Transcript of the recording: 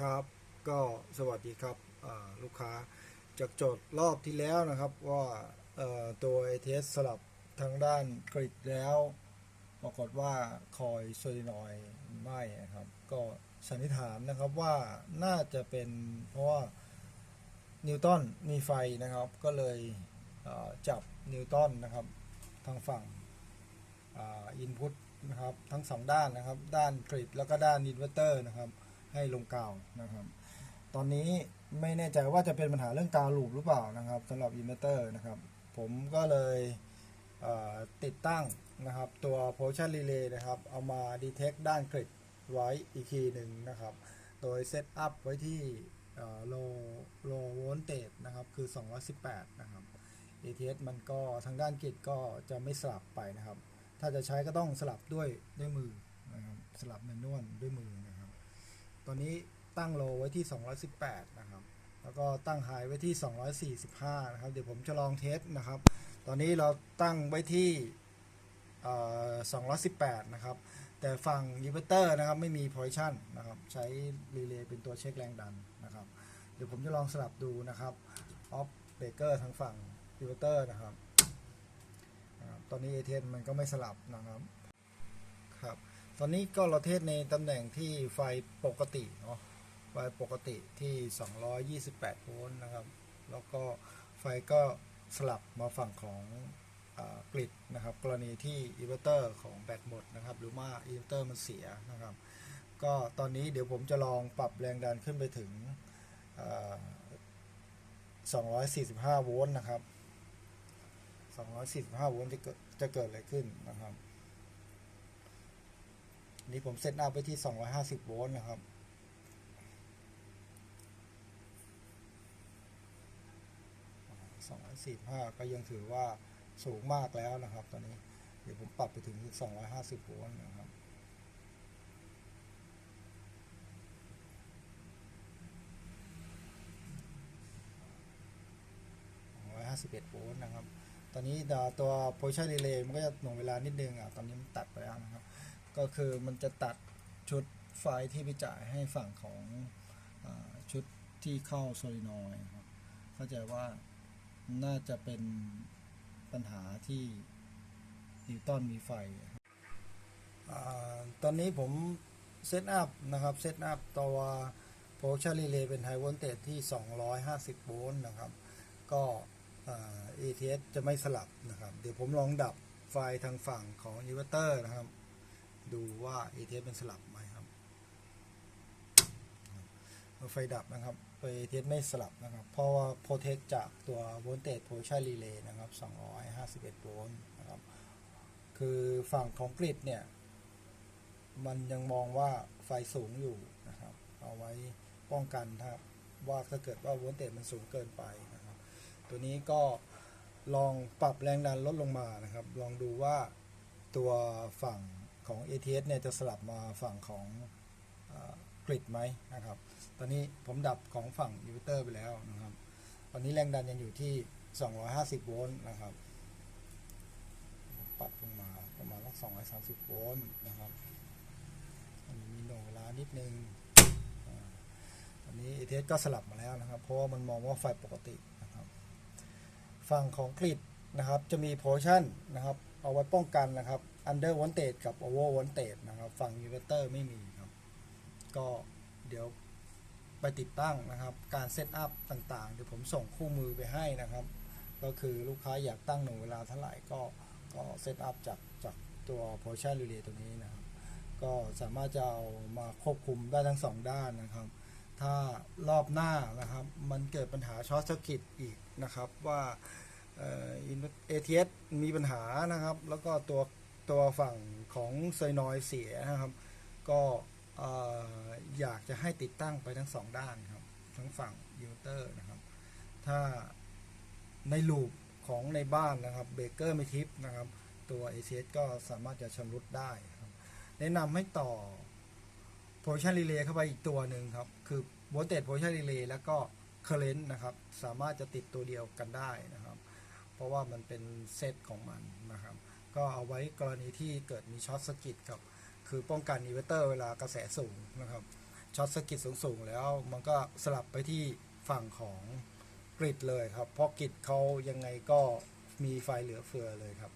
ครับ ก็สวัสดีครับลูกค้าจากโจทย์รอบที่แล้วนะครับว่าตัว ATS สลับทางด้านกริดแล้วปรากฏว่าคอยโซลินอยไม่นะครับ ก็สันนิษฐานนะครับว่าน่าจะเป็นเพราะว่านิวตันมีไฟนะครับ ก็เลยเจับนิวตันนะครับทางฝั่งอินพุตนะครับทั้งสองด้านนะครับ ด้านกริดแล้วก็ด้านอินเวอร์เตอร์นะครับ ให้ลงกาวนะครับ ตอนนี้ไม่แน่ใจว่าจะเป็นปัญหาเรื่องกาวลูปหรือเปล่านะครับสำหรับอินเวอร์เตอร์นะครับ ผมก็เลยเติดตั้งนะครับ ตัว position relay นะครับ เอามา detect ด้านกริดไว้อีกทีหนึ่งนะครับ โดยเซตอัพไว้ที่เอ่อ low low voltage นะครับคือ 218 นะครับ ATS มันก็ทางด้านกริดก็จะไม่สลับไปนะครับ ถ้าจะใช้ก็ต้องสลับด้วยด้วยมือนะครับ สลับแมนนวลด้วยมือนะ ตอนนี้ตั้งโลไว้ที่ 218 นะครับ แล้วก็ตั้งไฮไว้ที่ 245 นะครับ เดี๋ยวผมจะลองเทสนะครับ ตอนนี้เราตั้งไว้ที่218 นะครับ แต่ฝั่งอินเวอร์เตอร์นะครับไม่มี position นะครับ ใช้รีเลย์เป็นตัวเช็คแรงดันนะครับ เดี๋ยวผมจะลองสลับดูนะครับออฟเบเกอร์ทางฝั่งอินเวอร์เตอร์นะครับ ตอนนี้ ATN มันก็ไม่สลับนะครับ ตอนนี้ก็เราเทสในตำแหน่งที่ไฟปกติเนาะไฟปกติที่ 228 โวลต์นะครับ แล้วก็ไฟก็สลับมาฝั่งของกริดนะครับ กรณีที่อินเวอร์เตอร์ของแบตหมดนะครับ หรือว่าอินเวอร์เตอร์มันเสียนะครับ ก็ตอนนี้เดี๋ยวผมจะลองปรับแรงดันขึ้นไปถึง 245 โวลต์นะครับ 245 โวลต์จะเกิดจะเกิดอะไรขึ้นนะครับ นี่ผมเซตอัพไว้ที่ 250 โวลต์นะครับ 245 ก็ยังถือว่าสูงมากแล้วนะครับ ตอนนี้ เดี๋ยวผมปรับไปถึง 250 โวลต์นะครับ251โวลต์นะครับ ตอนนี้ตัว position relay มันก็จะหน่วงเวลานิดนึงอะ ตอนนี้มันตัดไปแล้วนะครับ ก็คือมันจะตัดชุดไฟที่ไปจ่ายให้ฝั่งของอชุดที่เข้าโซลินอยครับเข้าใจว่าน่าจะเป็นปัญหาที่นิวตันมีไฟอตอนนี้ผมเซตอัพนะครับเซตอัพตัวโพชันรีเลย์เป็นไฮโวลเตจที่ 250 โวลต์นะครับ ก็อ่า ATS จะไม่สลับนะครับ เดี๋ยวผมลองดับไฟทางฝั่งของอินเวอร์เตอร์นะครับ ดูว่า ATS เป็นสลับไหมครับไฟดับนะครับไฟ ATS ไม่สลับนะครับ เพราะว่าโปรเทคจากตัว Voltage Position Relay นะครับ 251 โวลต์นะครับ คือฝั่งของกริดเนี่ย มันยังมองว่าไฟสูงอยู่นะครับ เอาไว้ป้องกันถ้าว่าถ้าเกิดว่าโวลเตจมันสูงเกินไปนะครับ ตัวนี้ก็ลองปรับแรงดันลดลงมานะครับ ลองดูว่าตัวฝั่ง ของ ATS เนี่ยจะสลับมาฝั่งของกริดไหมนะครับ ตอนนี้ผมดับของฝั่งอินเวอร์เตอร์ไปแล้วนะครับ ตอนนี้แรงดันยังอยู่ที่ 250 โวลต์นะครับ ปรับลงมาประมาณสัก230 โวลต์นะครับอันนี้มีหน่วงเวลานิดนึงอตอนนี้ ATS ก็สลับมาแล้วนะครับ เพราะว่ามันมองว่าไฟปกตินะครับฝั่งของกริดนะครับ จะมี portion นะครับ เอาไว้ป้องกันนะครับ under voltage กับ over voltage นะครับ ฝั่ง inverter ไม่มีครับ ก็เดี๋ยวไปติดตั้งนะครับ การเซตอัพต่างๆ เดี๋ยวผมส่งคู่มือไปให้นะครับ ก็คือลูกค้าอยากตั้งหน่วงเวลาเท่าไหร่ก็ก็เซตอัพจากจากตัว portion relay ตัวนี้นะครับ ก็สามารถจะเอามาควบคุมได้ทั้งสองด้านนะครับ ถ้ารอบหน้านะครับมันเกิดปัญหาช็อตเซอร์กิตอีกนะครับว่าเอ่อ ATS มีปัญหานะครับ แล้วก็ตัว ตัวฝั่งของไซนอยเสียนะครับ ก็เอ่ออยากจะให้ติดตั้งไปทั้งสองด้านครับ ทั้งฝั่งยูเตอร์นะครับ ถ้าในลูปของในบ้านนะครับเบเกอร์ไม่ทิปนะครับ ตัว ACS ก็สามารถจะชำรุดได้ครับ แนะนำให้ต่อ position relay เข้าไปอีกตัวหนึ่งครับ คือ voltage position relay แล้วก็ current นะครับ สามารถจะติดตัวเดียวกันได้นะครับ เพราะว่ามันเป็นเซตของมันนะครับ ก็เอาไว้กรณีที่เกิดมีช็อตสกิดครับ คือป้องกันอินเวอร์เตอร์เวลากระแสสูงนะครับช็อตสกิดสูงๆ แล้วมันก็สลับไปที่ฝั่งของกริดเลยครับ เพราะกริดเขายังไงก็มีไฟเหลือเฟือเลยครับ